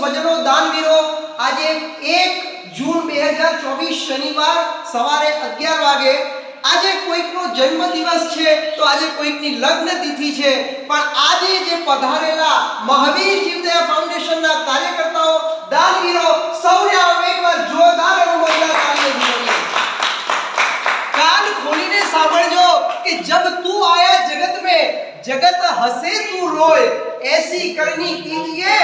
સ્વજનો દાનવીરો, આજે એક જૂન બે હજાર ચોવીસ શનિવાર સવારે અગિયાર વાગે. આજે કોઈકનો જન્મ દિવસ છે, તો આજે કોઈકની લગ્ન તિથિ છે. પણ આજે જે પધારેલા મહાવીર જીવદયા ફાઉન્ડેશનના કાર્યકર્તાઓ, દાનવીરો, સૌને આપણે એકવાર જોરદાર અનુભવના કાર્ય કાન ખોલીને સાંભળજો કે જબ તું આયા જગત મે, જગત હસે તું રોય. એસી કરની કીજીએ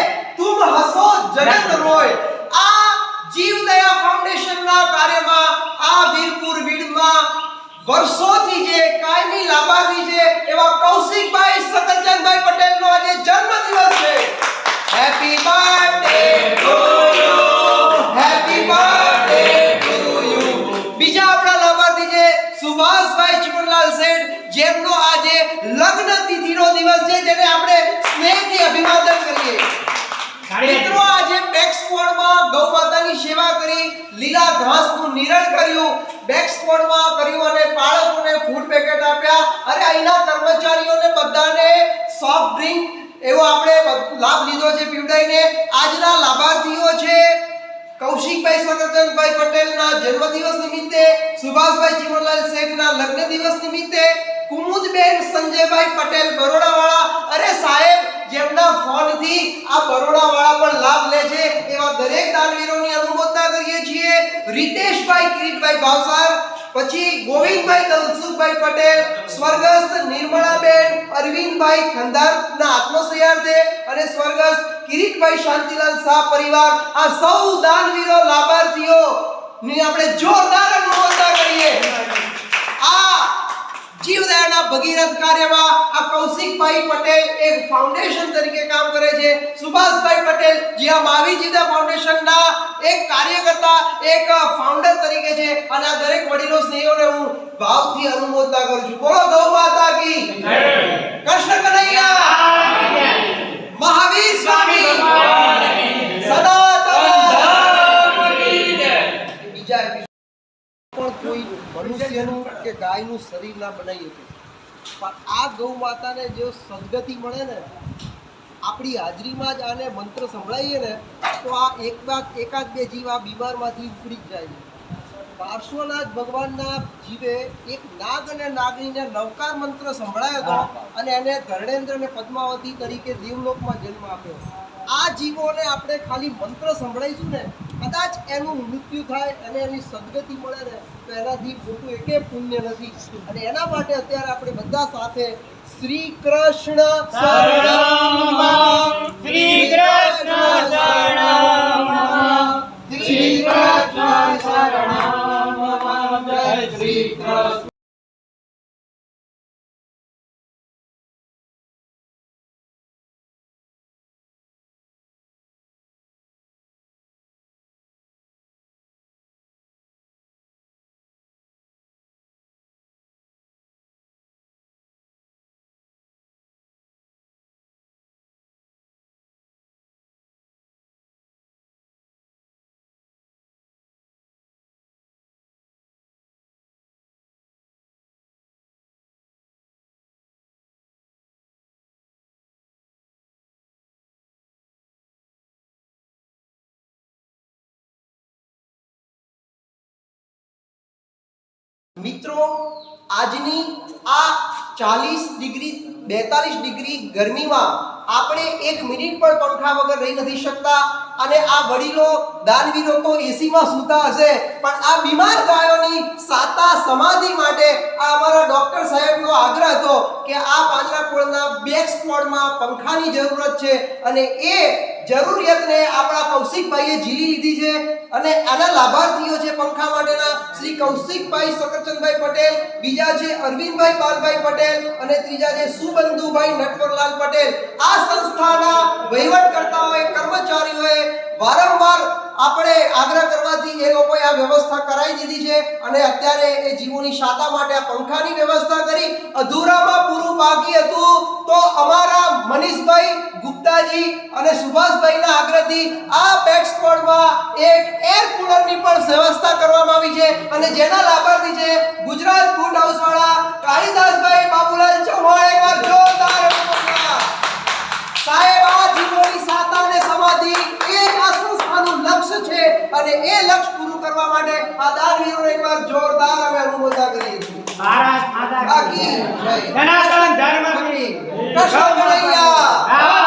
ખૂબ હસો જગત રોય આ જીવ દયા ફાઉન્ડેશનના કાર્યમાં આ વીરપુર વીડમાં વર્ષોથી જે કાયમી લાભાર્થી છે એવા કૌશિકભાઈ સતનચંદભાઈ પટેલનો આજે જન્મદિવસ છે. Happy birthday to you happy birthday to you બીજા આપણા લાભાર્થી છે સુભાષભાઈ ચિમનલાલ શેઠ જેમનો આજે લગ્ન તિથિનો દિવસ છે જેને આપણે સ્નેહથી અભિવાદન કરીએ. મિત્રો, આજે બેક સ્ક્વોડમાં ગૌ માતાની સેવા કરી, લીલા ઘાસનું નિરણ કર્યું બેક સ્ક્વોડમાં કર્યું અને બાળકોને ફૂડ પેકેટ આપ્યા. અરે અહીંના કર્મચારીઓને બધાને સોફ્ટ ડ્રિંક એવો આપણે લાભ લીધો છે પીવડાઈને. આજના લાભાર્થીઓ છે કૌશિકભાઈ સ્વતંત્રભાઈ પટેલના જન્મદિવસ નિમિત્તે, સુભાષભાઈ ચિમનલાલ શેઠના લગ્ન દિવસ નિમિત્તે કુમુદબેન સંજયભાઈ પટેલ બરોડાવાળા. અરે સાહેબ, જેમના ફોનથી આ બરોડાવાળા પણ લાભ લે છે, એવા દરેક દાનવીરોની અનુમોદના કરીએ છીએ. રીતેશભાઈ, કિરીટભાઈ ભાવસાર, પછી ગોવિંદભાઈ દલસુખભાઈ પટેલ, સ્વર્ગસ્થ નિર્મળાબેન, અરવિંદભાઈ ખંદારના આત્મસયાર્થે અને સ્વર્ગસ્થ કિરીટભાઈ શાંતિલાલ શાહ પરિવાર. આ સૌ દાનવીરો લાભાર્થીઓ, ની આપણે જોરદાર અનુમોદના કરીએ. ભગીરથ કાર્યમાં આ કૌશિકભાઈ પટેલ એક ફાઉન્ડેશન તરીકે કામ કરે છે. સુભાષભાઈ પટેલ જે આ મહાવીર ફાઉન્ડેશનના એક કાર્યકર્તા, એક ફાઉન્ડર તરીકે છે. અને આ દરેક વડીલો સ્નેહીઓને હું ભાવથી અનુમોદના કરું છું. બોલો, ગૌ માતા કી કૃષ્ણ કનૈયા મહાવીર સ્વામી બીજા કોઈ મનુષ્યનું કે ગાયનું શરીર ના બનાવી હતું પણ આ ગૌ માતાને જો સદગતિ મળે ને આપણી હાજરીમાં જ આને મંત્ર સંભળાવીએ ને તો આ એક બાદ એકાદ બે જીવ આ બીમારમાંથી ઉપડી જ જાય છે. પાર્શ્વનાથ ભગવાનના જીવે એક નાગ અને નાગરીને નવકાર મંત્ર સંભળાયો હતો અને એને ધરણેન્દ્ર અને પદ્માવતી તરીકે દેવલોકમાં જન્મ આપ્યો. આ જીવોને આપણે ખાલી મંત્ર સંભળાઈશું ને કદાચ એનું મૃત્યુ થાય અને એની સદગતિ મળે ને તો એનાથી મોટું એકે પુણ્ય નથી? અને એના માટે અત્યારે આપણે બધા સાથે શ્રી કૃષ્ણ શ્રી કૃષ્ણ શ્રી કૃષ્ણ શ્રી કૃષ્ણ મિત્રો, આજની આ ચાલીસ ડિગ્રી, બેતાલીસ ડિગ્રી ગરમીમાં આપણે એક મિનિટ પણ પંખા વગર રહી નથી શકતા અને આ વડીલો, દાનવીરો તો એસીમાં સૂતા હશે, પણ આ બીમાર ગાયોની સાતા સમાધિ માટે આ અમારા ડોક્ટર સાહેબનો આગ્રહ હતો કે આ પાંજરાપોળના બેક સ્પોટમાં પંખાની જરૂરત છે અને એ જરૂરિયાતને આપણા કૌશિકભાઈએ જીરી લીધી છે અને આના લાભાર્થીઓ છે પંખા માટેના શ્રી કૌશિકભાઈ સકરચંદભાઈ પટેલ, બીજા છે અરવિંદભાઈ પાલભાઈ પટેલ અને ત્રીજા છે સુબંધુભાઈ નટવરલાલ પટેલ. આ સંસ્થાના વહીવટકર્તાઓએ, કર્મચારીઓએ વારંવાર આપણે આગ્રહ કરવાથી એ લોકોએ આ વ્યવસ્થા કરાવી દીધી છે અને અત્યારે એ જીવોની શાતા માટે આ પંખાની વ્યવસ્થા કરી અધૂરામાં પૂરું બાકી હતું. તો અમારા મનીષભાઈ ગુપ્તાજી અને સુભાષભાઈના આગ્રહથી આ પેટ સ્પોર્ટમાં એક એર કુલરની પણ વ્યવસ્થા કરવામાં આવી છે અને જેના લાભાર્થી છે ગુજરાત ફૂડ હાઉસ વાળા કાળીદાસભાઈ બાબુલાલ ચૌહાણ. એકવાર જોરદાર સાહેબ, આ જીવોની સમા સમાધિ એ આ સંસ્થાનું લક્ષ્ય છે અને એ લક્ષ્ય પૂરું કરવા માટે આ દાનવીરોને એકવાર જોરદાર અમે અનુમોદા કરીએ છીએ. મહારાજ માતા કી જય. જનાર્દન ધર્મ કી કૃષ્ણ કનૈયા